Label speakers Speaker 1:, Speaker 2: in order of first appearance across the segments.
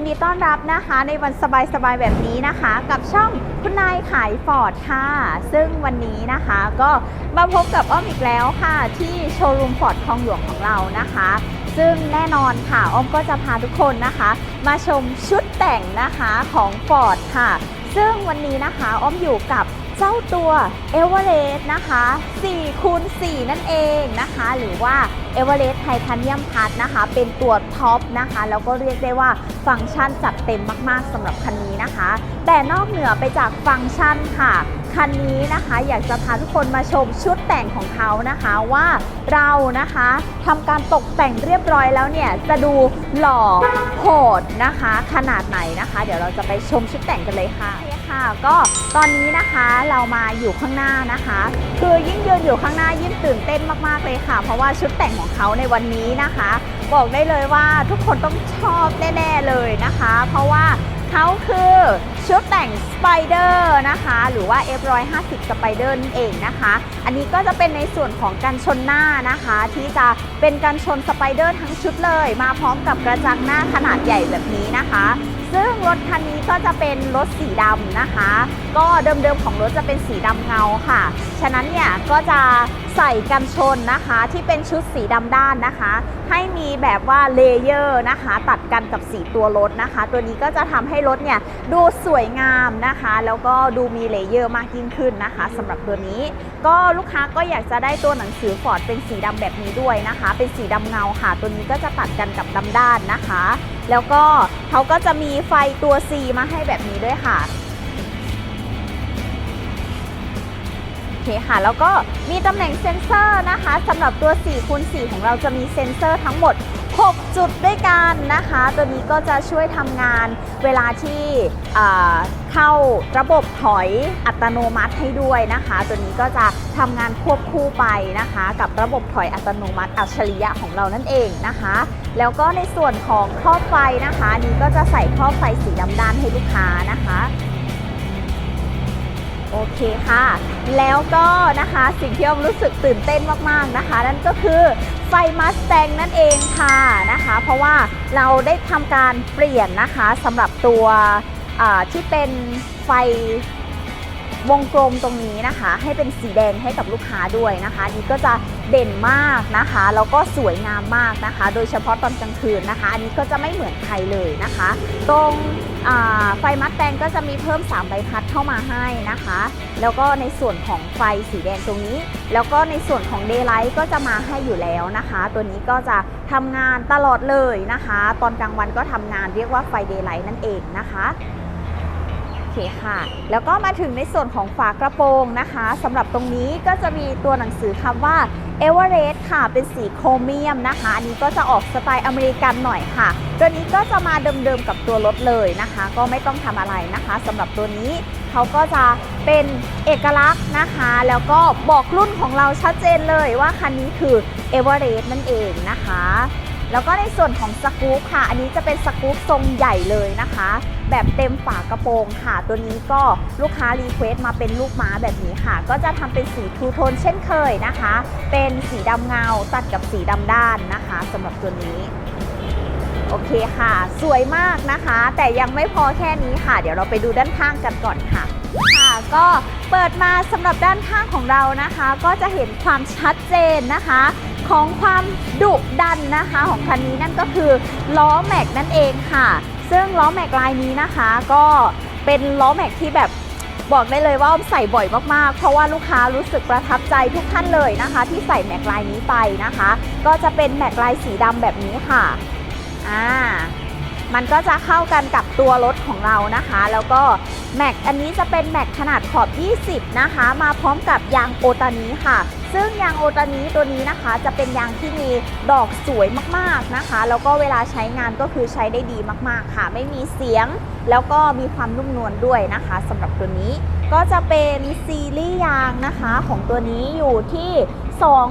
Speaker 1: นดีต้อนรับนะคะในวันสบายๆแบบนี้นะคะ กับช่องคุณนายขายฟอร์ดค่ะ ซึ่งวันนี้นะคะก็มาพบกับอ้อมอีกแล้วค่ะ ที่โชว์รูมฟอร์ดคลองหลวงของเรานะคะ ซึ่งแน่นอนค่ะอ้อมก็จะพาทุกคนนะคะ มาชมชุดแต่งนะคะของฟอร์ดค่ะ ซึ่งวันนี้นะคะอ้อมอยู่กับ เจ้าตัวเอเวอเรสต์นะคะ4คูณ4นั่นเองนะคะ หรือว่าเอเวอเรสต์ไทเทเนียมพัทนะคะ เป็นตัวท็อปนะคะ แล้วก็เรียกได้ว่าฟังก์ชันจัดเต็มมากๆสำหรับคันนี้นะคะ แต่นอกเหนือไปจากฟังก์ชันค่ะ คันนี้นะคะอยากจะพาทุกคนมาชมชุดแต่งของเขานะคะว่าเรานะคะทำการตกแต่งเรียบร้อยแล้วเนี่ยจะดูหล่อโหดนะคะ ขนาดไหนนะคะ เดี๋ยวเราจะไปชมชุดแต่งกันเลยค่ะคค่ะก็ตอนนี้นะคะเรามาอยู่ข้างหน้านะคะ คือยิ่งยืนอยู่ข้างหน้ายิ่งตื่นเต้นมากๆเลยค่ะ เพราะว่าชุดแต่งของเขาในวันนี้นะคะ บอกได้เลยว่าทุกคนต้องชอบแน่ๆเลยนะคะ เพราะว่า เขาคือชุดแต่งสไปเดอร์นะคะ หรือว่า F150 สไปเดอร์นั่นเองนะคะ อันนี้ก็จะเป็นในส่วนของกันชนหน้านะคะ ที่จะเป็นกันชนสไปเดอร์ทั้งชุดเลย มาพร้อมกับกระจังหน้าขนาดใหญ่แบบนี้นะคะ ซึ่งรถคันนี้ก็จะเป็นรถสีดำนะคะ ก็เดิมๆของรถจะเป็นสีดำเงาค่ะ ฉะนั้นเนี่ยก็จะใส่กันชนนะคะที่เป็นชุดสีดำด้านนะคะ ให้มีแบบว่าเลเยอร์นะคะ ตัดกันกับสีตัวรถนะคะ ตัวนี้ก็จะทำให้รถเนี่ยดูสวยงามนะคะ แล้วก็ดูมีเลเยอร์มากยิ่งขึ้นนะคะสำหรับตัวนี้ ก็ลูกค้าก็อยากจะได้ตัวหนังสือฟอร์ดเป็นสีดำแบบนี้ด้วยนะคะ เป็นสีดำเงาค่ะ ตัวนี้ก็จะตัดกันกับดำด้านนะคะ แล้วก็เขาก็จะมีไฟตัว C มาให้แบบนี้ด้วยค่ะ คค่ะ แล้วก็มีตำแหน่งเซ็นเซอร์นะคะสำหรับตัว4คูณ4ของเราจะมีเซ็นเซอร์ทั้งหมด 6 จุดด้วยกันนะคะ ตัวนี้ก็จะช่วยทำงานเวลาที่เข้าระบบถอยอัตโนมัติให้ด้วยนะคะ ตัวนี้ก็จะทำงานควบคู่ไปนะคะ กับระบบถอยอัตโนมัติอัจฉริยะของเรานั่นเองนะคะ แล้วก็ในส่วนของครอบไฟนะคะนนี้ก็จะใส่ครอบไฟสีดำด้านให้ลูกค้านะคะ โอเคค่ะ แล้วก็นะคะสิ่งที่ออมรู้สึกตื่นเต้นมากๆนะคะ นั่นก็คือไฟมัสแตงนั่นเองค่ะนะคะ เพราะว่าเราได้ทำการเปลี่ยนนะคะสำหรับตัวที่เป็นไฟ วงกลมตรงนี้นะคะ ให้เป็นสีแดงให้กับลูกค้าด้วยนะคะนี่ก็จะเด่นมากนะคะแล้วก็สวยงามมากนะคะ โดยเฉพาะตอนกลางคืนนะคะ อันนี้ก็จะไม่เหมือนใครเลยนะคะ ตรงไฟมัดแตงก็จะมีเพิ่ม 3 ใบพัดเข้ามาให้นะคะ แล้วก็ในส่วนของไฟสีแดงตรงนี้ แล้วก็ในส่วนของเดย์ไลท์ก็จะมาให้อยู่แล้วนะคะ ตัวนี้ก็จะทำงานตลอดเลยนะคะ ตอนกลางวันก็ทำงานเรียกว่าไฟเดย์ไลท์นั่นเองนะคะ คค่ะ แล้วก็มาถึงในส่วนของฝากระโปรงนะคะสำหรับตรงนี้ก็จะมีตัวหนังสือคำว่า e v e r e s t ค่ะ เป็นสีโครเมียมนะคะ อันนี้ก็จะออกสไตล์อเมริกันหน่อยค่ะ ตัวนี้ก็จะมาเดิมๆกับตัวรถเลยนะคะ ก็ไม่ต้องทำอะไรนะคะสำหรับตัวนี้เขาก็จะเป็นเอกลักษณ์นะคะ แล้วก็บอกรุ่นของเราชัดเจนเลยว่าคันนี้คือ e v e r e s t นั่นเองนะคะ แล้วก็ในส่วนของสกู๊ปค่ะ อันนี้จะเป็นสกู๊ปทรงใหญ่เลยนะคะ แบบเต็มฝากระโปรงค่ะ ตัวนี้ก็ลูกค้ารีเควสต์มาเป็นลูกม้าแบบนี้ค่ะ ก็จะทำเป็นสีทูโทนเช่นเคยนะคะ เป็นสีดำเงาตัดกับสีดำด้านนะคะสำหรับตัวนี้โอเคค่ะ สวยมากนะคะ แต่ยังไม่พอแค่นี้ค่ะ เดี๋ยวเราไปดูด้านข้างกันก่อนค่ะ ค่ะก็เปิดมาสำหรับด้านข้างของเรานะคะ ก็จะเห็นความชัดเจนนะคะ ของความดุดันนะคะของคันนี้นั่นก็คือล้อแม็กนั่นเองค่ะ ซึ่งล้อแม็กลายนี้นะคะ ก็เป็นล้อแม็กที่แบบบอกได้เลยว่าอมใส่บ่อยมากๆ เพราะว่าลูกค้ารู้สึกประทับใจทุกท่านเลยนะคะ ที่ใส่แม็กลายนี้ไปนะคะ ก็จะเป็นแม็กลายสีดำแบบนี้ค่ะอ่ามันก็จะเข้ากันกับตัวรถของเรานะคะ แล้วก็แม็กอันนี้จะเป็นแม็กขนาดขอบ 20 นะคะ มาพร้อมกับยางโอตานี้ค่ะ ซึ่งยางโอตานี้ตัวนี้นะคะจะเป็นยางที่มีดอกสวยมากๆนะคะ แล้วก็เวลาใช้งานก็คือใช้ได้ดีมากๆค่ะ ไม่มีเสียง แล้วก็มีความนุ่มนวลด้วยนะคะสำหรับตัวนี้ก็จะเป็นซีรีส์ยางนะคะของตัวนี้อยู่ที่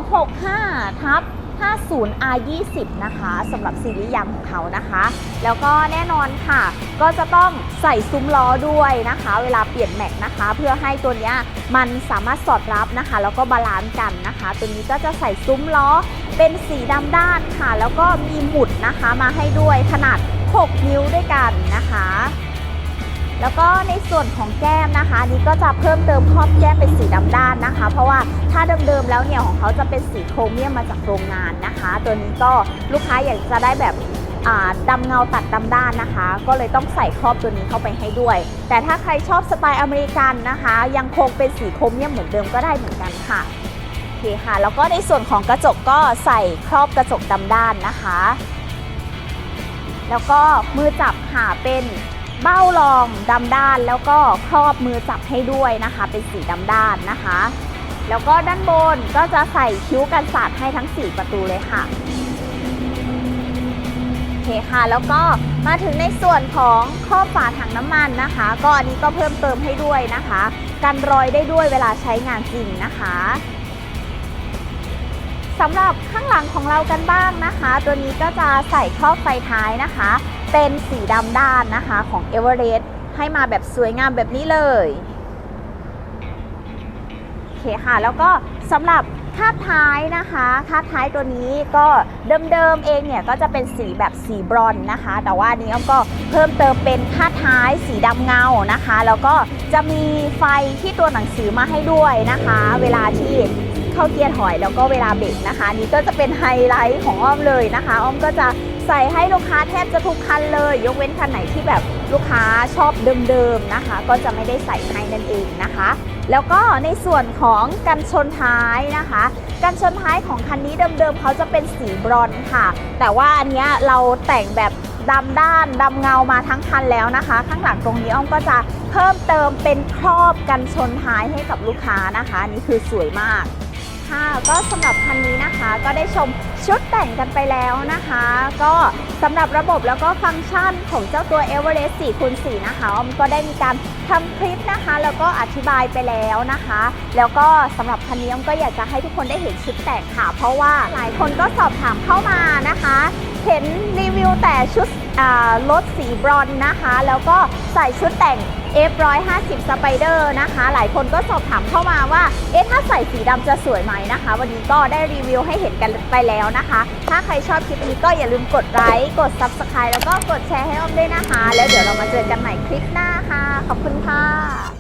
Speaker 1: 265ทับ 50R20 นะคะสำหรับซีรีส์ยางของเขานะคะ แล้วก็แน่นอนค่ะ ก็จะต้องใส่ซุ้มล้อด้วยนะคะ เวลาเปลี่ยนแม็กนะคะ เพื่อให้ตัวนี้มันสามารถสอดรับนะคะ แล้วก็บาลานซ์กันนะคะ ตัวนี้ก็จะใส่ซุ้มล้อเป็นสีดำด้านค่ะ แล้วก็มีหมุดนะคะมาให้ด้วยขนาด 6 นิ้วด้วยกันนะคะ แล้วก็ในส่วนของแก้มนะคะนนี้ก็จะเพิ่มเติมครอบแก้มเป็นสีดำด้านนะคะ เพราะว่าถ้าเดิมๆแล้วเนี่ยของเขาจะเป็นสีโครเมียมมาจากโรงงานนะคะ ตัวนี้ก็ลูกค้าอยากจะได้แบบอ่าดำเงาตัดดำด้านนะคะ ก็เลยต้องใส่ครอบตัวนี้เข้าไปให้ด้วย แต่ถ้าใครชอบสไตล์อเมริกันนะคะ ยังคงเป็นสีโครเมียมเหมือนเดิมก็ได้เหมือนกันค่ะโอเคค่ะ แล้วก็ในส่วนของกระจกก็ใส่ครอบกระจกดำด้านนะคะ แล้วก็มือจับค่ะเป็น เบ้ารองดำด้านแล้วก็ครอบมือจับให้ด้วยนะคะ เป็นสีดำด้านนะคะ แล้วก็ด้านบนก็จะใส่คิ้วกันสาดให้ทั้ง 4 ประตูเลยค่ะโอเคค่ะ แล้วก็มาถึงในส่วนของครอบฝาถังน้ำมันนะคะ ก็อันนี้ก็เพิ่มเติมให้ด้วยนะคะ กันรอยได้ด้วยเวลาใช้งานจริงนะคะสำหรับข้างหลังของเรากันบ้างนะคะ ตัวนี้ก็จะใส่ครอบไฟท้ายนะคะ เป็นสีดำด้านนะคะของ e v e r e s t ให้มาแบบสวยงามแบบนี้เลยโอเคค่ะ แล้วก็สำหรับคาดท้ายนะคะคาดท้ายตัวนี้ก็เดิมๆเองเนี่ยก็จะเป็นสีแบบสีบรอนนะคะ แต่ว่านี้อ้อมก็เพิ่มเติมเป็นคาดท้ายสีดำเงานะคะ แล้วก็จะมีไฟที่ตัวหนังสือมาให้ด้วยนะคะ เวลาที่เข้าเกียร์ถอยแล้วก็เวลาเบรกนะคะ นี่ก็จะเป็นไฮไลท์ของอ้อมเลยนะคะ อ้อมก็จะ ใส่ให้ลูกค้าแทบจะทุกคันเลย ยกเว้นคันไหนที่แบบลูกค้าชอบเดิมๆนะคะ ก็จะไม่ได้ใส่ให้นั่นเองนะคะ แล้วก็ในส่วนของกันชนท้ายนะคะกันชนท้ายของคันนี้เดิมๆเขาจะเป็นสีบรอนซ์ค่ะ แต่ว่าอันเนี้ยเราแต่งแบบดำด้านดำเงามาทั้งคันแล้วนะคะ ข้างหลังตรงนี้อ้อมก็จะเพิ่มเติมเป็นครอบกันชนท้ายให้กับลูกค้านะคะนี่คือสวยมาก ค่ะ ก็สำหรับคันนี้นะคะก็ได้ชมชุดแต่งกันไปแล้วนะคะ ก็สำหรับระบบแล้วก็ฟังก์ชันของเจ้าตัว e v e r e s t 4คูณ4นะคะออมก็ได้มีการทำคลิปนะคะ แล้วก็อธิบายไปแล้วนะคะ แล้วก็สำหรับคันนี้ออมก็อยากจะให้ทุกคนได้เห็นชุดแต่งค่ะ เพราะว่าหลายคนก็สอบถามเข้ามานะคะ เห็นรีวิวแต่ชุด รถสีบรอนซ์นะคะ แล้วก็ใส่ชุดแต่ง F150 Spider นะคะ หลายคนก็สอบถามเข้ามาว่า เอ๊ะถ้าใส่สีดำจะสวยไหมนะคะ วันนี้ก็ได้รีวิวให้เห็นกันไปแล้วนะคะ ถ้าใครชอบคลิปนี้ก็อย่าลืมกดไลค์ กด Subscribe แล้วก็กดแชร์ให้อ้อมด้วยนะคะ แล้วเดี๋ยวเรามาเจอกันใหม่คลิปหน้าค่ะ ขอบคุณค่ะ